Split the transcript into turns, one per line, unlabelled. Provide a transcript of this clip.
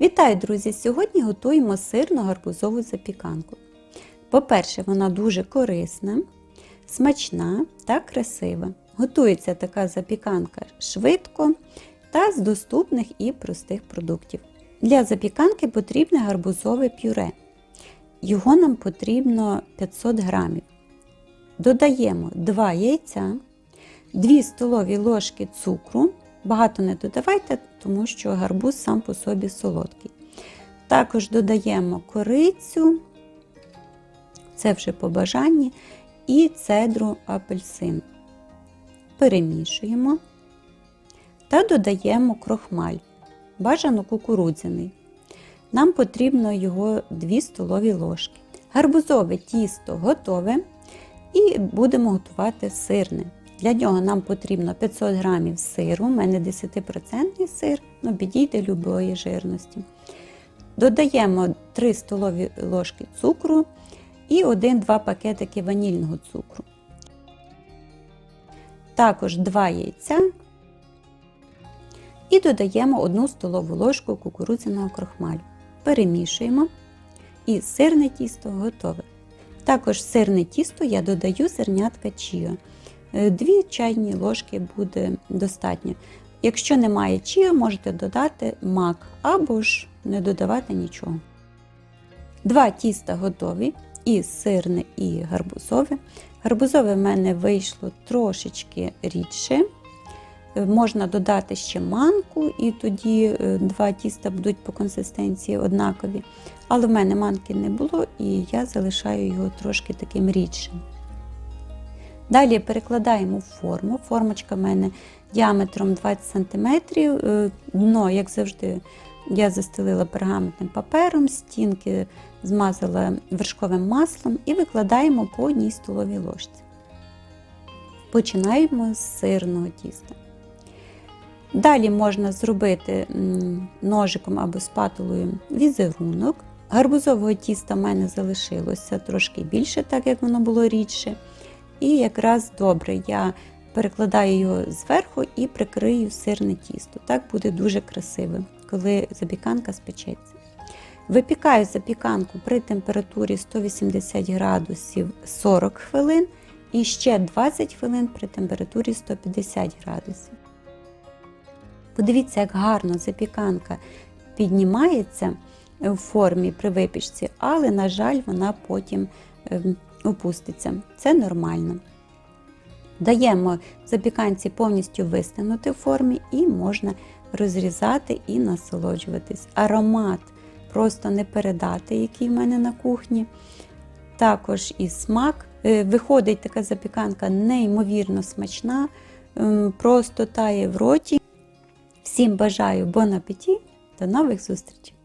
Вітаю, друзі! Сьогодні готуємо сирну гарбузову запіканку. По-перше, вона дуже корисна, смачна та красива. Готується така запіканка швидко та з доступних і простих продуктів. Для запіканки потрібне гарбузове пюре. Його нам потрібно 500 грамів. Додаємо 2 яйця, 2 столові ложки цукру. Багато не додавайте, тому що гарбуз сам по собі солодкий. Також додаємо корицю, це вже по бажанні, і цедру апельсину. Перемішуємо та додаємо крохмаль, бажано кукурудзяний. Нам потрібно його 2 столові ложки. Гарбузове тісто готове і будемо готувати сирне. Для нього нам потрібно 500 г сиру, у мене 10% сир, ну підійде любої жирності. Додаємо 3 столові ложки цукру і 1-2 пакетики ванільного цукру. Також 2 яйця і додаємо 1 столову ложку кукурудзяного крохмалю. Перемішуємо і сирне тісто готове. Також сирне тісто я додаю зернятка чіо. Дві чайні ложки буде достатньо. Якщо немає чіо, можете додати мак або ж не додавати нічого. Два тіста готові, і сирне, і гарбузове. Гарбузове в мене вийшло трошечки рідше. Можна додати ще манку, і тоді два тіста будуть по консистенції однакові. Але в мене манки не було, і я залишаю його трошки таким рідшим. Далі перекладаємо форму. Формочка в мене діаметром 20 см. Дно, як завжди, я застелила пергаментним папером, стінки змазала вершковим маслом і викладаємо по одній столовій ложці. Починаємо з сирного тіста. Далі можна зробити ножиком або спатулою візерунок. Гарбузового тіста в мене залишилося трошки більше, так як воно було рідше. І якраз добре я перекладаю його зверху і прикрию сирне тісто. Так буде дуже красиво, коли запіканка спечеться. Випікаю запіканку при температурі 180 градусів 40 хвилин і ще 20 хвилин при температурі 150 градусів. Подивіться, як гарно запіканка піднімається в формі при випічці, але, на жаль, вона потім опуститься. Це нормально. Даємо запіканці повністю вистигнути в формі і можна розрізати і насолоджуватись. Аромат просто не передати, який в мене на кухні. Також і смак. Виходить така запіканка неймовірно смачна, просто тає в роті. Всім бажаю бон апеті, до нових зустрічей!